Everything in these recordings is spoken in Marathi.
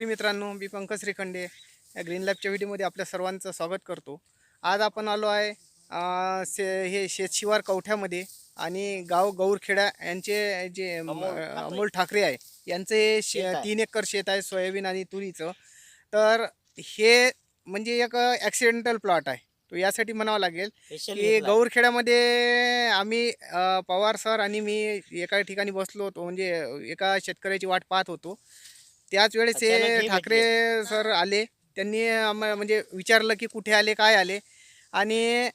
मित्रांनो मी पंकज श्रीखंडे या ग्रीन लॅबच्या व्हिडिओमध्ये आपल्या सर्वांचं स्वागत करतो. आज आपण आलो आहे शे हे शेतशिवार कवठ्यामध्ये आणि गाव गौरखेडा यांचे जे अमोल ठाकरे. आहे. यांचे शे. तीन एकर शेत आहे सोयाबीन आणि तुरीचं. तर हे म्हणजे एक ॲक्सिडेंटल प्लॉट आहे. तो यासाठी म्हणावं लागेल की गौरखेड्यामध्ये आम्ही पवार सर आणि मी एका ठिकाणी बसलो होतो. म्हणजे एका शेतकऱ्याची वाट पाहत होतो. त्याच वेळेस हे हे ठाकरे सर आले. त्यांनी आम्हा- म्हणजे विचारलं की कुठे आले काय आले? आणि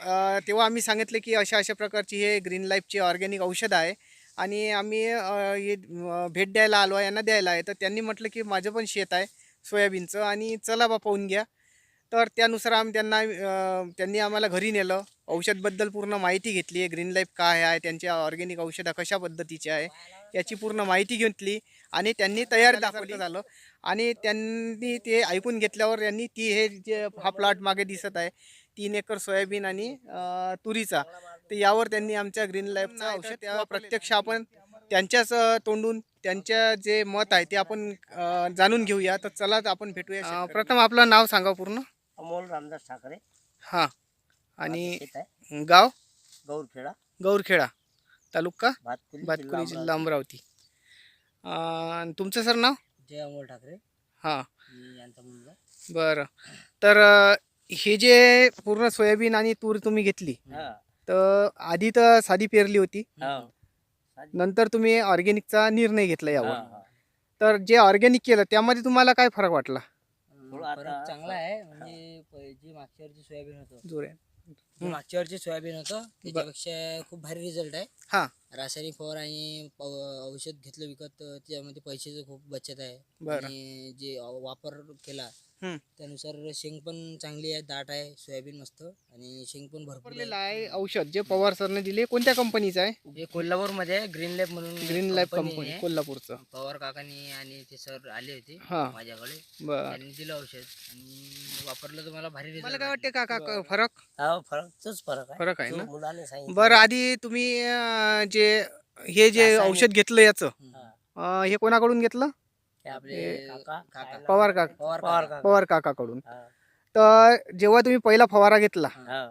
अ, तेव्हा आम्ही सांगितलं की अशा अशा प्रकारची हे ग्रीन लाईफची ऑर्गॅनिक औषध आहे. आणि आम्ही अ, हे अ, भेट द्यायला आलो आहे यांना द्यायला आहे. तर त्यांनी म्हटलं की माझं पण शेत आहे सोयाबीनचं. आणि चला बा पाहून घ्या. तर त्यानुसार आम्ही त्यांना अं, त्यांनी आम्हाला घरी नेलं. औषधबद्दल पूर्ण माहिती घेतली आहे. ग्रीन लाईफ काय आहे त्यांच्या ऑर्गॅनिक औषधं कशा पद्धतीचे आहे. याची पूर्ण माहिती घेतली आणि त्यांनी तयार दाखवली. झालं. आणि त्यांनी ते ऐकून घेतल्यावर यांनी ती हे जे हा प्लॉट मागे दिसत आहे तीन एकर सोयाबीन आणि तुरीचा तर यावर त्यांनी आमच्या ग्रीन लाईफचं औषध त्या प्रत्यक्ष आपण त्यांच्याच तोंडून त्यांच्या जे मत आहे ते आपण जाणून घेऊया. तर चला आपण भेटूया प्रथम आपलं नाव सांगा पूर्ण. अमोल रामदास ठाकरे. हां. आणि गाव? गौरखेडा. गौरखेडा. तालुका? भातकुली भातकुली जिल्हा अमरावती. अं, तुमचं सर नाव? जय अमोल ठाकरे. हां. मी यांचा मुलगा. बरं. तर अं, हे जे पूर्ण सोयाबीन आणि तूर तुम्ही घेतली हा. तर आधी तर साधी पेरली होती. हा. नंतर तुम्ही ऑर्गॅनिकचा निर्णय घेतला यावर. हा, हा. तर जे ऑर्गॅनिक केलं त्यामध्ये तुम्हाला काय फरक वाटला? थोडं फरक आता- चांगला आहे. म्हणजे प- जे मागच्या वर्षी सोयाबीन होतं. जोरे मागच्या वर्षी सोयाबीन होतं त्याच्यापेक्षा खूप भारी रिझल्ट आहे. हां. रासायनिक फवार आणि औषध घेतलं विकत तर त्याच्यामध्ये पैशाची खूप बचत आहे. बरं. आणि जे वापर केला हम्म. त्यानुसार शेंग पण चांगली आहे दाट आहे सोयाबीन मस्त. आणि शेंग पण भरपूर वापरलेलं आहे. औषध जे पवार सरने दिले कोणत्या कंपनीचं आहे? हे कोल्हापूरमध्ये ग्रीन लॅब म्हणून ग्रीन लाईफ company कंपनी आहे. कोल्हापूरचं. पवार काकांनी आणि ते सर आले होते हां. माझ्याकडे. बरं. त्यांनी दिलं औषध. आणि वापरलं तर मला भारी मला result काय वाटते. काका क- फरक? हा फरक तोच फरक आहे फरक आहे जो ना मुलाने सांगितलं बरं आधी तुम्ही अं, जे हे जे रासायनिक- औषध घेतलं याचं. अं, हे कोणाकडून घेतलं ते आपले काका काका. पवार काका पवार पवार काका. काका. पवार काकाकडून हा, तर जेव्हा तुम्ही पहिला फवारा घेतला हा,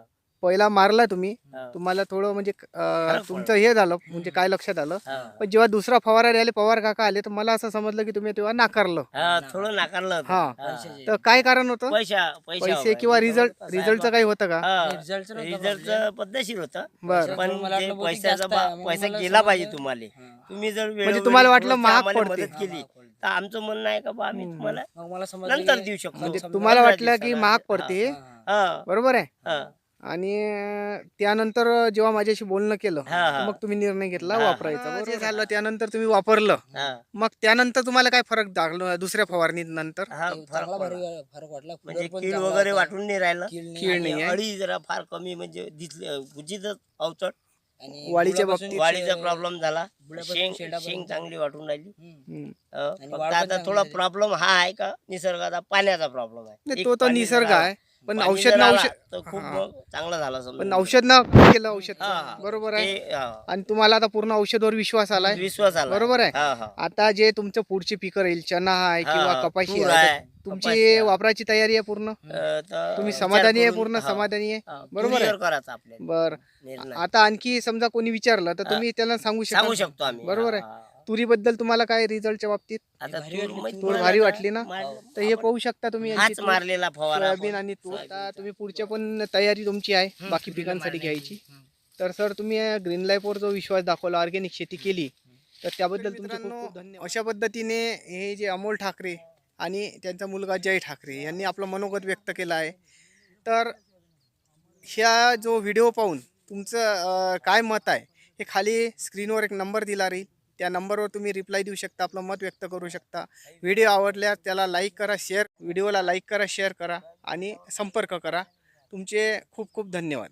पहिला मारला तुम्ही तुम्हाला थोडं म्हणजे अं, तुमचं हे झालं म्हणजे काय लक्षात आलं. पण जेव्हा दुसरा फवारा द्यायला पवार काका आले तर मला असं समजलं की तुम्ही तेव्हा नाकारलं. हा, थोडं नाकारलं होतं. हा. हा. तर काय कारण होतं? पैसा पैसा पैसे किंवा रिझल्ट रिझल्टचं काही होतं का? नव्हतं रिझल्टचं पद्धतशीर होतं. बरं. पण मला जे वाटलं बहुतेक पैशाचा जास्त बा- आहे. मग पैसा मला गेला पाहिजे तुम्हाला. तुम्ही जर म्हणजे वेळोवेळी तुम्हाला वाटलं महाग आम्हाला पडते. मदत केली तर आमचं म्हणणं आहे का बा आम्ही तुम्हाला मग मला समजलं नंतर की- देऊ शकतो. म्हणजे तुम्हाला वाटलं की. महाग पडते. हा, बरोबर आहे? हा, आणि त्यानंतर जेव्हा माझ्याशी बोलणं केलं हा, हा. मग तुम्ही निर्णय घेतला हा, हा. वापरायचा जे झालं त्यानंतर तुम्ही वापरलं हा. मग त्यानंतर तुम्हाला काय फरक दाखलं दुसऱ्या फवारणीत नंतर हा, ते फरक चांगला भारी पडला. फरक वाटला म्हणजे कीड वगैरे. वाटून नाही राहिलं कीड नाही. कीड आणि नाही आहे. अळी जरा फार कमी म्हणजे दिसले गुजीतच अवचट बुडापासून बाबतीत- वाढीचा शे- प्रॉब्लेम झाला बुडापासून शेंग शेंडापर्यंत. शेंग चांगली वाटून राहिली हम्म. हम्म. अं, आणि फक्त पण आता चांगली थोडा झाली. प्रॉब्लेम हा आहे का निसर्गाचा पाण्याचा प्रॉब्लेम आहे नाही, एक तो तर पाणी निसर्ग आहे पण पाणी औषध जर ना आलं औषध तर खूप हा. चांगलं झालं समजा पण औषध ना केलं औषध हा, हा. बरोबर आहे ते, हा. आणि तुम्हाला आता पूर्ण औषधावर विश्वास आलाय विश्वास आला बरोबर आहे हा, हा. आता जे तुमचं पुढची पिकं राहील चना आहे हा, किंवा. कपाशी तूर आहे आहे, तर कपाशी तुमची आहे. वापराची तयारी आहे पूर्ण अं, तर तुम्ही विचार समाधानी आहे करून- पूर्ण हा, समाधानी आहे हा. बरोबर आहे? तुरीवर करायचं आपल्याला बर निर्णय आता आणखी समजा कोणी विचारलं तर तुम्ही त्याला सांगू सांगू शकता शकतो आम्ही बरोबर आहे. हा. तुरीबद्दल तुम्हाला काय रिझल्टच्या बाबतीत? आता तूर भारी वाटली ना? मारलं. तर हे पाहू शकता तुम्ही यांची हाच तूर, मारलेला फवारा सोयाबीन आणि तूर. आता तुम्ही पुढच्या पण तयारी तुमची आहे बाकी पिकांसाठी घ्यायची. तर सर तुम्ही ग्रीन लाईफवर जो विश्वास दाखवला ऑर्गॅनिक शेती केली तर त्याबद्दल तुमचे खूप खूप धन्यवाद. अशा पद्धतीने हे जे अमोल ठाकरे आणि त्यांचा मुलगा जय ठाकरे यांनी आपलं मनोगत व्यक्त केलं आहे. तर ह्या जो व्हिडिओ पाहून तुमचं अं, काय मत आहे हे खाली स्क्रीनवर एक नंबर दिला राहील. त्या नंबरवर तुम्ही रिप्लाय देऊ शकता आपलं मत व्यक्त करू शकता. व्हिडिओ आवडल्यास त्याला लाईक करा शेअर व्हिडिओला लाईक करा शेअर करा आणि संपर्क करा. तुमचे खूप खूप धन्यवाद.